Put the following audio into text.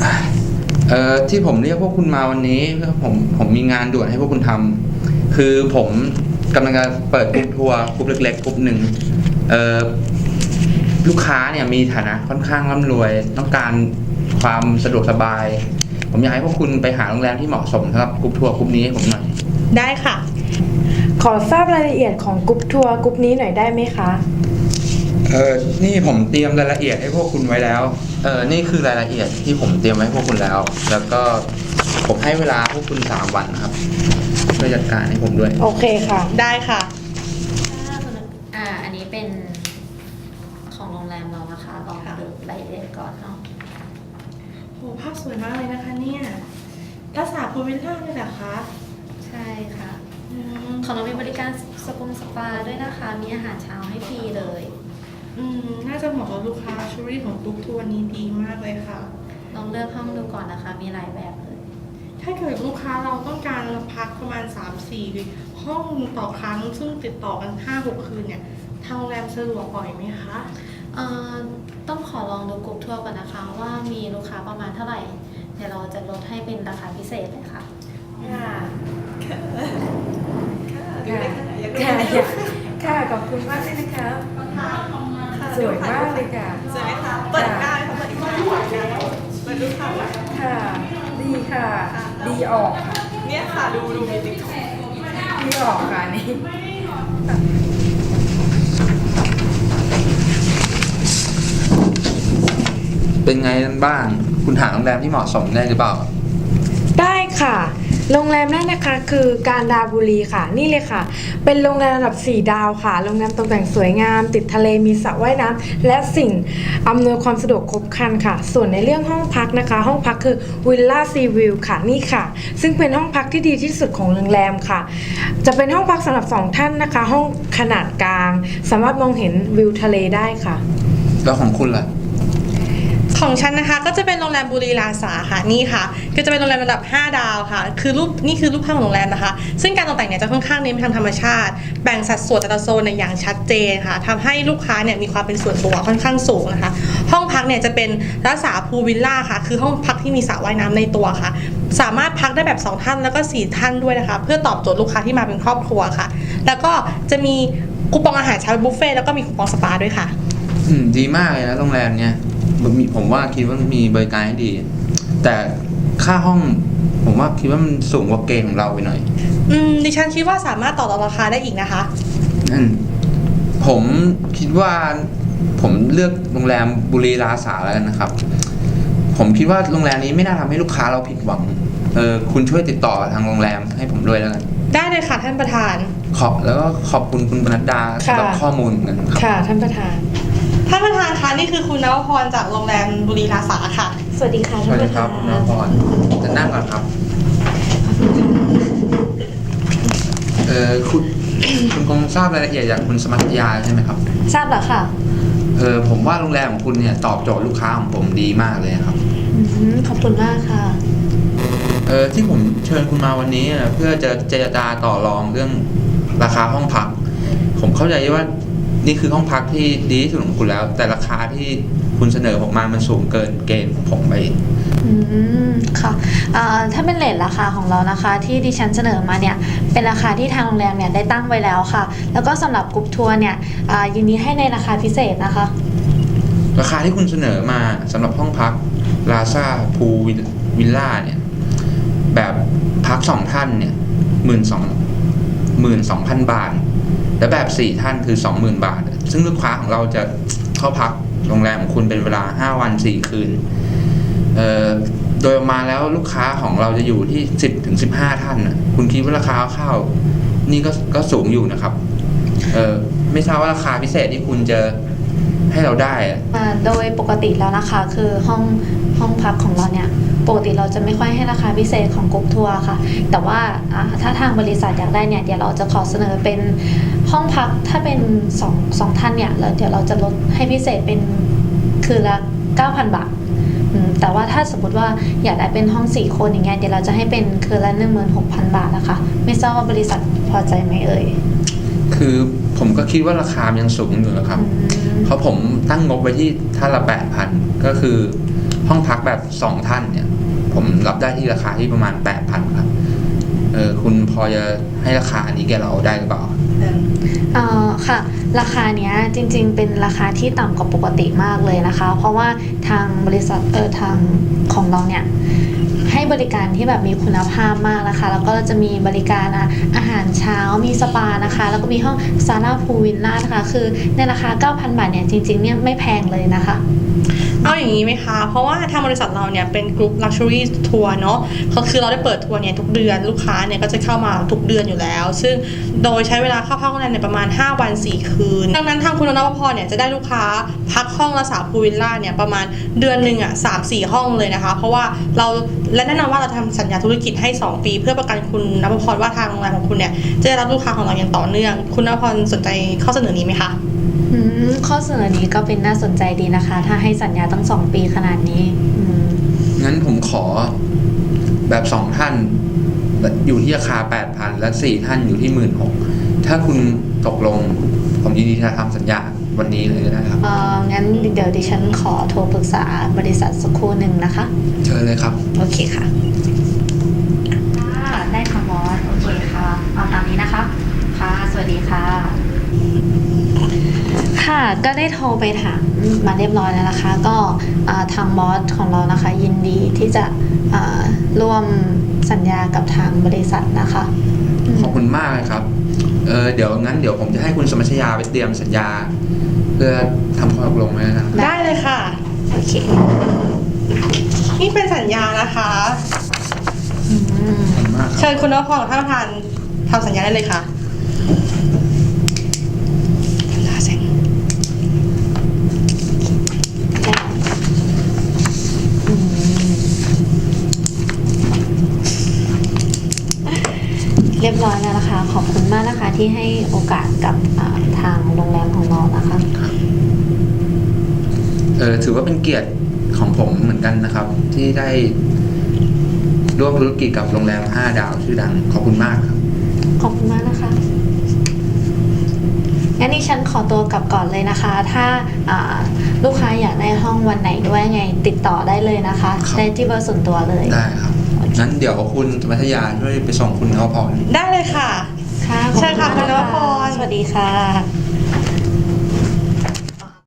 เอ่อาเอ่อที่ผมเรียกพวกคุณมาวันนี้เพื่อผมผมมีงานด่วนให้พวกคุณทำคือผมกำลังจะเปิดกรุ๊ปทัวร์กรุ๊ปเล็กๆกรุ๊ปหนึ่งเอ่อลูกค้าเนี่ยมีฐานะค่อนข้างร่ำรวย ต้องการ ความสะดวกสบาย ผมอยากให้พวกคุณไปหาโรงแรมที่เหมาะสมสำหรับกรุ๊ปทัวร์กรุ๊ปนี้ให้ผมหน่อย ได้ค่ะ ขอทราบรายละเอียดของกรุ๊ปทัวร์กรุ๊ปนี้หน่อยได้ไหมคะ เออนี่ผมเตรียมรายละเอียดให้พวกคุณไว้แล้ว เออนี่คือรายละเอียดที่ผมเตรียมไว้ให้พวกคุณแล้ว แล้วก็ผมให้เวลาพวกคุณสามวันนะครับช่วยจัดการให้ผมด้วย โอเคค่ะ ได้ค่ะถ้าคุณอ่า อันนี้เป็นของโรงแรมเรานะคะ ลองค่ะดูรายละเอียดก่อนเนาะ โหภาพสวยมากเลยนะคะเนี่ยรักษาพูลวิลล่าเลยเหรอคะใช่ค่ะ อืมของเรามีบริการสปงสปาด้วยนะคะ มีอาหารเช้าให้ฟรีเลย อืมน่าจะเหมาะกับลูกค้าชูรี่ของกรุ๊ปทัวร์นี้ดีมากเลยค่ะ ลองเลือกห้องดูก่อนนะคะ มีหลายแบบเลย ถ้าเกิดลูกค้าเราต้องการพักประมาณ 3-4 ห้องต่อครั้งซึ่งติดต่อกัน 5-6 คืนเนี่ย ทางโรงแรมสะดวกปล่อยไหมคะ เอ่อต้องขอลองดูกรุ๊ปทั่วร์ก่อนนะคะ ว่ามีลูกค้าประมาณเท่าไหร่ เดี๋ยวเราจะลดให้เป็นราคาพิเศษเลยค่ะ ค่ะค่ะค่ะค่ะขอบคุณมากเลยนะคะสวยมากเลยค่ะ สวยไหมคะเปิดได้ค่ะเปิดอีกได้เปิดดูค่ะค่ะ ดีค่ะ ดีออกค่ะเนี่ยค่ะดูดูในติ๊กต็อกดีออกค่ะนี่ เป็นไงกันบ้าง คุณหาโรงแรมที่เหมาะสมได้หรือเปล่า ได้ค่ะ โรงแรมแรกนะคะ คือการดาบุรีค่ะ นี่เลยค่ะ เป็นโรงแรมระดับ 4 ดาวค่ะ โรงแรมตกแต่งสวยงาม ติดทะเลมีสระว่ายน้ำและสิ่งอำนวยความสะดวกครบครันค่ะ ส่วนในเรื่องห้องพักนะคะ ห้องพักคือวิลล่าซีวิวค่ะนี่ค่ะ ซึ่งเป็นห้องพักที่ดีที่สุดของโรงแรมค่ะ จะเป็นห้องพักสำหรับสองท่านนะคะ ห้องขนาดกลาง สามารถมองเห็นวิวทะเลได้ค่ะ แล้วของคุณล่ะ ของฉันนะคะก็จะเป็นโรงแรมบุรีลาสาค่ะนี่ค่ะก็จะเป็นโรงแรมระดับ 5 ดาวค่ะ คือรูปนี่คือรูปภาพของโรงแรมนะคะ ซึ่งการตกแต่งเนี่ยจะค่อนข้างเน้นไปทางธรรมชาติ แบ่งสัดส่วนแต่ละโซนเนี่ยอย่างชัดเจนค่ะทำให้ลูกค้าเนี่ยมีความเป็นส่วนตัวค่อนข้างสูงนะคะ ห้องพักเนี่ยจะเป็นรักษาพูลวิลล่าค่ะ คือห้องพักที่มีสระว่ายน้ำในตัวค่ะ สามารถพักได้แบบ 2 ท่านแล้วก็ 4 ท่านด้วยนะคะ เพื่อตอบโจทย์ลูกค้าที่มาเป็นครอบครัวค่ะ แล้วก็จะมีคูปองอาหารเช้าบุฟเฟ่ต์แล้วก็มีคูปองสปาด้วยค่ะ อืมดีมากเลยนะโรงแรมเนี้ย มีผมว่าคิดว่ามีบริการให้ดี แต่ค่าห้องผมว่าคิดว่ามันสูงกว่าเกณฑ์ของเราไปหน่อย อืมดิฉันคิดว่าสามารถต่อรองราคาได้อีกนะคะอืมผมคิดว่าผมเลือกโรงแรมบุรีราษาแล้วกันนะครับ ผมคิดว่าโรงแรมนี้ไม่น่าทำให้ลูกค้าเราผิดหวัง เออคุณช่วยติดต่อทางโรงแรมให้ผมด้วยแล้วกัน ได้เลยค่ะท่านประธาน ขอบแล้วก็ขอบคุณคุณปนัดดาสำหรับค่ะข้อมูลเหมือนกันครับค่ะท่านประธาน ท่านประธานคะนี่คือคุณนวพรจากโรงแรมบุรีราษาค่ะ สวัสดีค่ะสท่าวันสปดีระครัธาบนคุณนพรจะนั่งก่อนครับเออคุณคุณคงทราบรายละเอียดจากคุณสมัชยาใช่ไหมครับ ทราบแล้วค่ะเออผมว่าโรงแรมของคุณเนี่ยตอบโจทย์ลูกค้าของผมดีมากเลยครับอืมขอบคุณมากค่ะเออที่ผมเชิญคุณมาวันนี้อะเพื่อจะเจรจาต่อรองเรื่องราคาห้องพัก ผมเข้าใจว่า นี่คือห้องพักที่ดีที่สุดของคุณแล้ว แต่ราคาที่คุณเสนอผมมามันสูงเกินเกณฑ์ของผมไปอืมค่ะอ่าถ้าเป็นเลทราคาของเรานะคะ ที่ดิฉันเสนอมาเนี่ยเป็นราคาที่ทางโรงแรมเนี่ยได้ตั้งไว้แล้วค่ะ แล้วก็สำหรับกรุ๊ปทัวร์เนี่ยอ่ายินดีให้ในราคาพิเศษนะคะ ราคาที่คุณเสนอมาสำหรับห้องพักลาซาพูวิลล่าเนี่ยแบบพักสองท่านเนี่ยหมื่นสองหมื่นสองพันบาท และแบบสี่ท่านคือสองหมื่นบาท ซึ่งลูกค้าของเราจะเข้าพักโรงแรมของคุณเป็นเวลาห้าวันสี่คืนโดยมาแล้วลูกค้าของเราจะอยู่ที่สิบถึงสิบห้าท่านนะคุณคิดว่าราคาข้าว นี่ก็ก็สูงอยู่นะครับ เออไม่ทราบว่าราคาพิเศษที่คุณจะ ให้เราได้อะอ่าโดยปกติแล้วนะคะ คือห้องห้องพักของเราเนี่ยปกติเราจะไม่ค่อยให้ราคาพิเศษของกรุ๊ปทัวร์ค่ะ แต่ว่าอ่าถ้าทางบริษัทอยากได้เนี่ยเดี๋ยวเราจะขอเสนอเป็นห้องพักถ้าเป็นสองสองท่านเนี่ยแล้วเดี๋ยวเราจะลดให้พิเศษเป็นคืนละ 9,000 บาทอืมแต่ว่าถ้าสมมติว่าอยากได้เป็นห้อง 4 คนอย่างเงี้ยเดี๋ยวเราจะให้เป็นคืนละ 16,000 บาทนะคะ ไม่ทราบว่าบริษัทพอใจไหมเอ่ยคือผมก็ คิดว่าราคามันยังสูงอยู่นะครับอืมเพราะผมตั้งงบไว้ที่ท่านละแปดพันก็คือห้องพักแบบสองท่านเนี่ย ผมรับได้ที่ราคาที่ประมาณแปดพันครับเออคุณพอจะให้ราคาอันนี้แกเราได้หรือเปล่าเอ่อค่ะ ราคาเนี้ยจริง ๆ เป็นราคาที่ต่ำกว่าปกติมากเลยนะคะ เพราะว่าทางบริษัทเออทางของเราเนี่ย ให้บริการที่แบบมีคุณภาพมากนะคะ แล้วก็จะมีบริการอาหารเช้ามีสปานะคะ แล้วก็มีห้องซาร่าพูวิลล่านะคะ คือในราคา 9,000 บาทเนี่ยจริงๆเนี่ยไม่แพงเลยนะคะเอาอย่างนี้ไหมคะ เพราะว่าทางบริษัทเราเนี่ยเป็นกลุ่ม luxury ทัวร์เนาะก็คือเราได้เปิดทัวร์เนี่ยทุกเดือนลูกค้าเนี่ยก็จะเข้ามาทุกเดือนอยู่แล้ว ซึ่งโดยใช้เวลาเข้าพักโรงแรมเนี่ยประมาณ 5 วัน 4 คืน ดังนั้นทางคุณนวพรเนี่ยจะได้ลูกค้าพักห้องละสามพูวิลล่าเนี่ยประมาณเดือนหนึ่งอะสามสี่ห้องเลยนะคะ เพราะว่าเราและน่นอนว่าเราทำสัญญาธุรกิจให้ 2 ปี เพื่อประกันคุณนวพรว่าทางโรงแรมของคุณเนี่ยจะได้รับลูกค้าของเราอย่างต่อเนื่อง คุณนวพรสนใจข้อเสนอนี้ไหมคะอืมข้อเสนอนี้ก็เป็นน่าสนใจดีนะคะ ถ้าให้สัญญาตั้ง2ปีขนาดนี้อืมงั้นผมขอแบบสองท่าน อยู่ที่ราคาแปดพันและสี่ท่านอยู่ที่หมื่นหกถ้าคุณตกลง ผมยินดีจะทำสัญญา วันนี้เลยก็ได้ครับเอ่องั้นเดี๋ยวดิฉันขอโทรปรึกษาบริษัทสักครู่หนึ่งนะคะ เชิญเลยครับ โอเคค่ะ ค่ะได้ค่ะบอสโอเคค่ะ เอาตามนี้นะคะ ค่ะ สวัสดีค่ะ ค่ะก็ได้โทรไปถามมาเรียบร้อยแล้วนะคะ ก็อ่าทางบอสของเรานะคะ ยินดีที่จะอ่าร่วมสัญญากับทางบริษัทนะคะอืมขอบคุณมากเลยครับ เออเดี๋ยวงั้นเดี๋ยวผมจะให้คุณสมัชยาไปเตรียมสัญญาเพื่อทำข้อตกลงไว้นะครับได้เลยค่ะ โอเค นี่เป็นสัญญานะคะอืมขอบคุณมากครับ เชิญคุณนวพรกับท่านประธานทำสัญญาได้เลยค่ะลาเซ็ง อืมเรียบร้อยแล้วนะคะ ขอบคุณมากนะคะ ที่ให้โอกาสกับอ่าทางโรงแรมของเรานะคะเออถือว่าเป็นเกียรติของผมเหมือนกันนะครับ ที่ได้ร่วมธุรกิจกับโรงแรม 5 ดาวชื่อดัง ขอบคุณมากครับ ขอบคุณมากนะคะงั้นนี่ฉันขอตัวกลับก่อนเลยนะคะ ถ้าอ่าลูกค้าอยากได้ห้องวันไหนด้วยไง ติดต่อได้เลยนะคะครับได้ที่เบอร์ส่วนตัวเลย ได้ครับ งั้นเดี๋ยวคุณสมัชยาช่วยไปส่งคุณนวพรได้เลยค่ะ ค่ะเชิญค่ะขอบคุณนวพร สวัสดีค่ะ